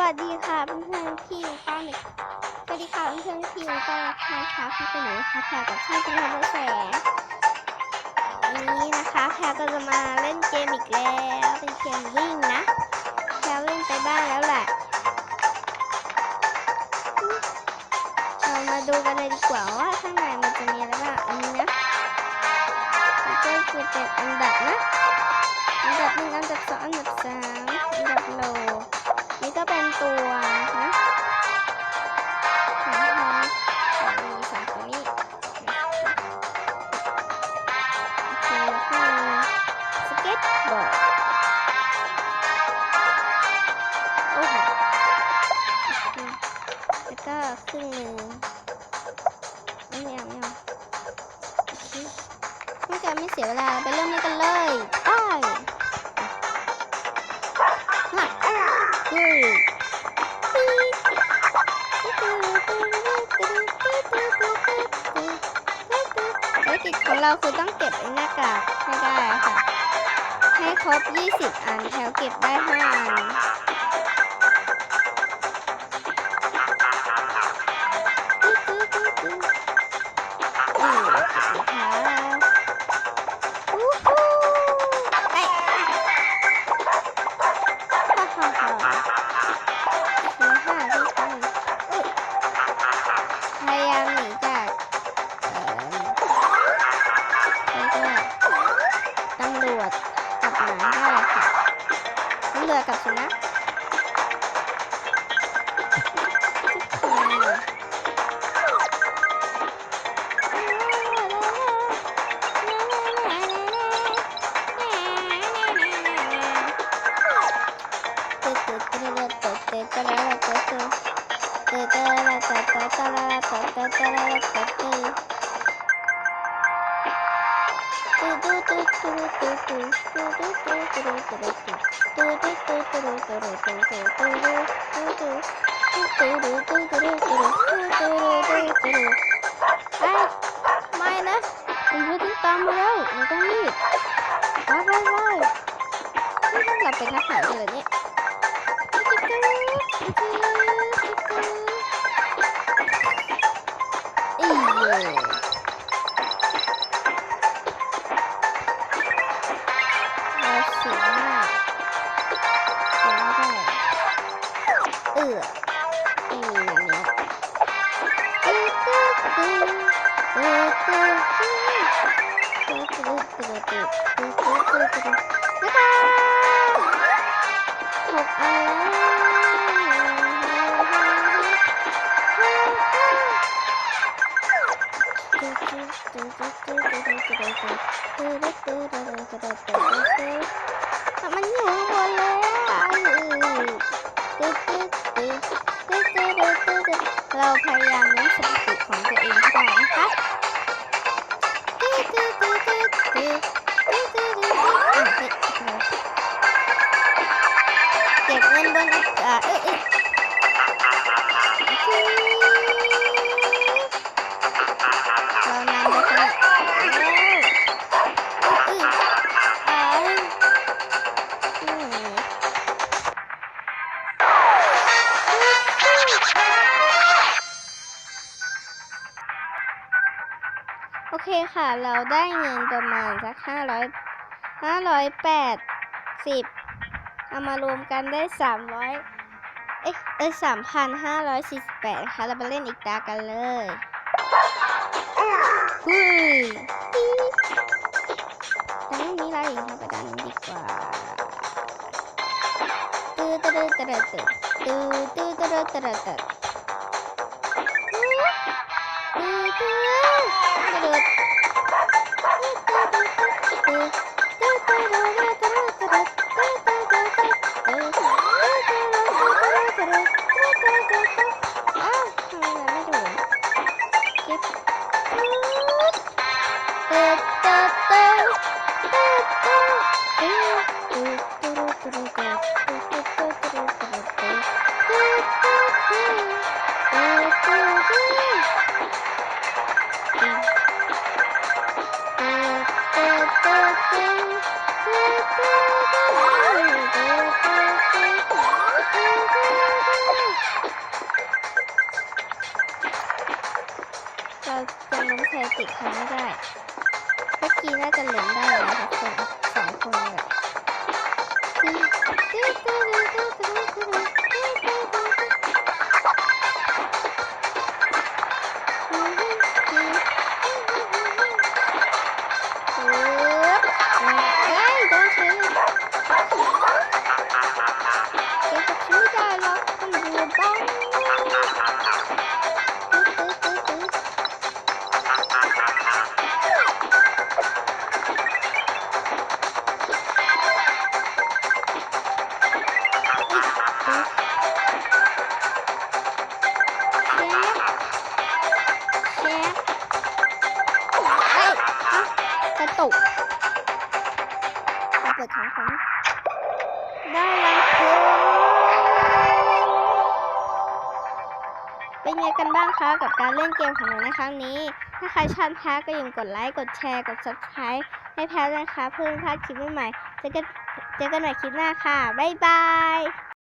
วัสดีค่ะเพื่อนๆพี่ป้าเมกสวัสดีค่ะเพื่อนๆพี่ป้าค่งค่ะพี่เป็นหนูค่ะแพรกับช่างจังหวัดแสงวันนี้นะคะแพรก็จะมาเล่นเกมอีกแล้วเป็นเกมวิ่งนะแพรเล่นไปบ้านแล้วแหละเรามาดูกันเลยดีกว่าว่าข้างในมันจะมีอะไรบ้างอันนี้นะแล้วก็คือเป็นอันดับนะอันดับหนึ่งอันดับสองอันดับสามอันดับโล นี่ก็เป็นตัวนะของของมีสองตัวนี้โอเคแล้วก็สเก็ตบอร์ดโอ้โหแล้วก็ครึ่นึ่งไม่เอาไม่เอาโอเคไม่จไม่เสียเวลาไปเริ่มเล่กันเลยไป ภารกิจของเราคือต้องเก็บไอ้หน้ากากให้ได้ค่ะ ให้ครบ 20 อันแถวเก็บได้ 5 อันอืมางจากเรียกว่าตำรวจกับหมาได้ค่ะตำรวจกับสุนัขเตะเตะเตะเตะเตะเตะเตะ ไม่นะผมเพิ่งตามมาแล้วเราต้องรีบว้าวว้าวว้าวนี่ต้องกลับเป็นทหารเลยเนี่ย เราเสียงอ่ะเสียงไม่ได้เออ拜拜。 เคค่ะ เราได้เงินประมาณสักห้าร้อยห้าร้อยแปดสิบเอามารวมกันได้สามร้อยเอ้ยสามพันห้าร้อยสี่สิบแปดค่ะ เราไปเล่นอีกตากันเลยฮึดังนี้เราเองทำไปดังดีกว่าตื้อตื้อตื้อตื้อตื้อตื้อตื้อตื้อตื้อตื้อตื้อ ได้แล้วคือเป็นไงกันบ้างคะกับการเล่นเกมของหนูในครั้งนี้ ถ้าใครชอบแพ้ก็อย่าลืมกดไลค์ กดแชร์ กด subscribe ให้แพ้ด้วนะคะ เพื่อไม่พลาดคลิปใหม่ๆเจอกันเจอกันใหม่คลิปหน้าค่ะ บ๊ายบาย